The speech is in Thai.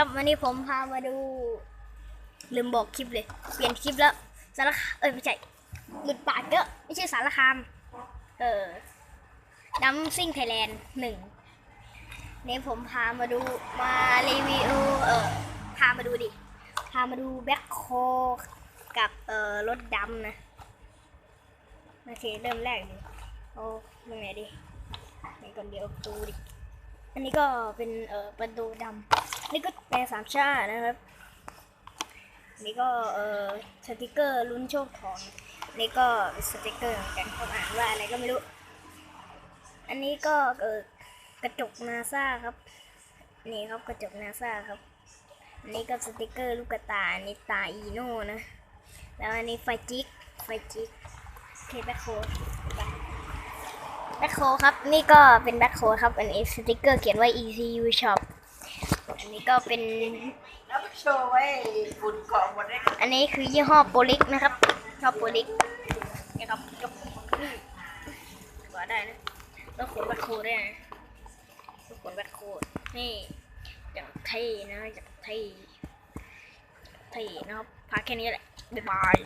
ครับวันนี้ผมพามาดู ลืมบอกคลิปเลย เปลี่ยนคลิปแล้วสารคามเอ้ยไม่ใช่หลุดปากเยอะไม่ใช่สารคาม เออดัมซิ่งไทยแลนด์หนึ่งนี่ผมพามาดูมารีวิวเออพามาดูดิ พามาดูแบ็คโคกับเออรถดำนะโอเคเริ่มแรกดิโอ้ตรงไหนดิไหนก่อนเดียวดูดิ อันนี้ก็เป็นเออประตูดำ นี่ก็แปลสามชาตินะครับ นี่ก็เอ่อสติกเกอร์ลุ้นโชคทอง นี่ก็สติกเกอร์เหมือนกันผมอ่านว่าอะไรก็ไม่รู้ อันนี้ก็เอ่อกระจกนาซาครับ นี่ครับกระจกนาซาครับอันนี้ก็สติกเกอร์ลูกกตาอันนี้ตาอีโน่นะ แล้วอันนี้ไฟจิกไฟจิกเคแบ็คโคแบ็คโคครับ นี่ก็เป็นแบ็คโคครับ อันนี้สติกเกอร์เขียนว่า ECU Shop อันนี้ก็เป็น แล้วโชว์ไว้ฝุ่นเกาะหมดเลยอันนี้คือยี่ห้อโปลิกนะครับชอบโปลิกนี่ครับยกก็ได้นะแล้วขนแบ็คโคด้วยนะแล้วขนแบ็คโคนี่อย่างเท่นะอย่างเท่เท่นะครับพาแค่นี้แหละบ๊ายบาย